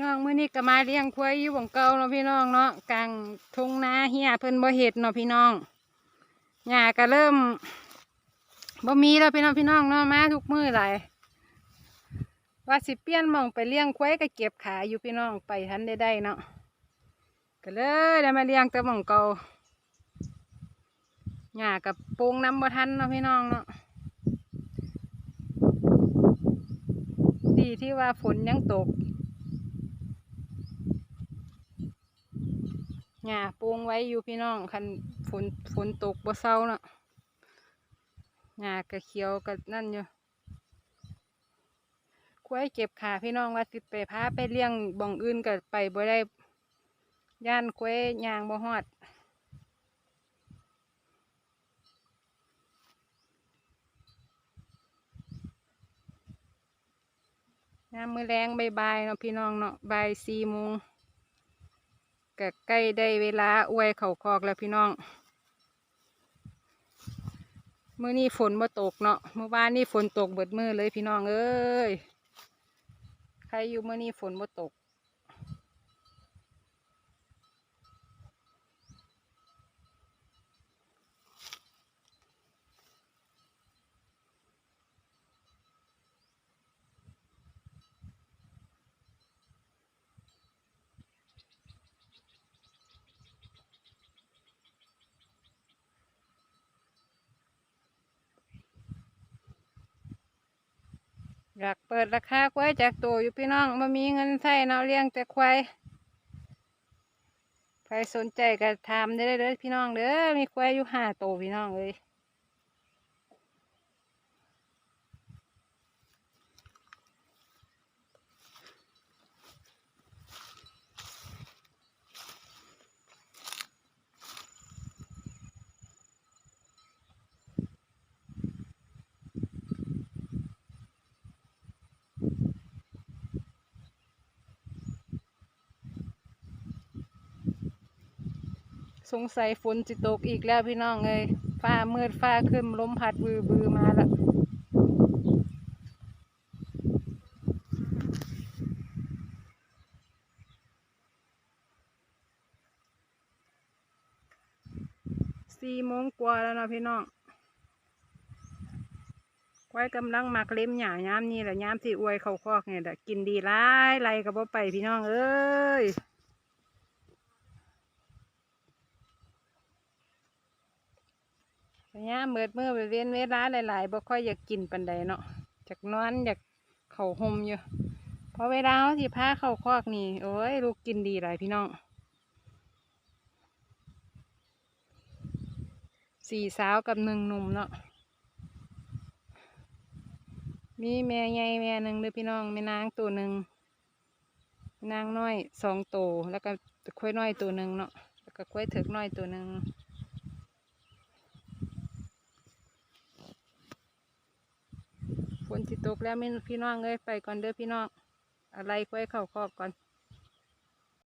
น้องมื้อนี้ก็มาเลี้ยงควายอยู่บ่งเกาเนาะพี่น้องเนาะกลางทุ่งนาเฮียเพิ่นบ่เฮ็ดเนาะพี่น้องหญ้าก็เริ่มบ่มีแล้วพี่น้องพี่น้องเนาะมาทุกมื้อหลายว่าสิเปลี่ยนมองไปเลี้ยงควายก็เก็บขาอยู่พี่น้องไปทันได้ได้เนาะก็เลยได้มาเลี้ยงแต่หม่องเกาหญ้ากับปูงน้ำบ่ทันเนาะพี่น้องเนาะดีที่ว่าฝนยังตก หญ้าปูงไว้อยู่พี่น้องคันฝนฝนตกบ่เศร้าเนาะหญ้าก็เขียวก็นั่นอยู่ควายเก็บขาพี่น้องว่าสิดไปพาไปเลี้ยงบ่องอื่นก็ไปบ่ได้ย่านควายยางบ่ฮอดยามมื้อแรงบายๆเนาะพี่น้องเนาะบ่ายสี่โมง ก็ใกล้ได้เวลาอวยเข่าคอกแล้วพี่น้องเมื่อนี้ฝนมาตกเนาะเมื่อวานนี่ฝนตกเบิดมือเลยพี่น้องเอ้ยใครอยู่เมื่อนี้ฝนมาตก อยากเปิดราคาควายจากตัวอยู่พี่น้องมามีเงินใช้เนาะเลี้ยงแต่ควายใครสนใจก็ถามได้เลยพี่น้องเด้อมีควายอยู่ห้าตัวพี่น้องเลย สงสัยฝนจะตกอีกแล้วพี่น้องเลยฟ้ามืดฟ้าขึ้นลมพัดบือบือมาล้วสี่โมงกว่าแล้วนะพี่น้องควายกำลังมักเล็มหย่าย้ำนี่แหละย้ำที่อวยเขาคอกเนี่ยแหละกินดีร้ายไรก็บ่ไปพี่น้องเอ้ย ระยเมิดเมื่อไปเว้นเวลาหลายๆบ่ค่อยอยากกินปันใดเนาะจากนอนอยากเข่าหมอยู่เพอเวลาเขาสิพาเข้าคอกนี่โอ้ยลูกกินดีหลายพี่น้องสี่สาวกับหนึ่งหนุ่มเนาะมีแม่ใหญ่แม่หนึ่งเลยพี่น้องแม่นางตัวหนึ่งนางน้อยสองตัวแล้วก็ควายน้อยตัวหนึ่งเนาะแล้วก็ควายเถิกน้อยตัวหนึ่ง นสิตกแล้วม่พี่น้องเอ้ยไปก่อนเด้อพี่น้อง อะไรค่อยเข้าคอบก่อน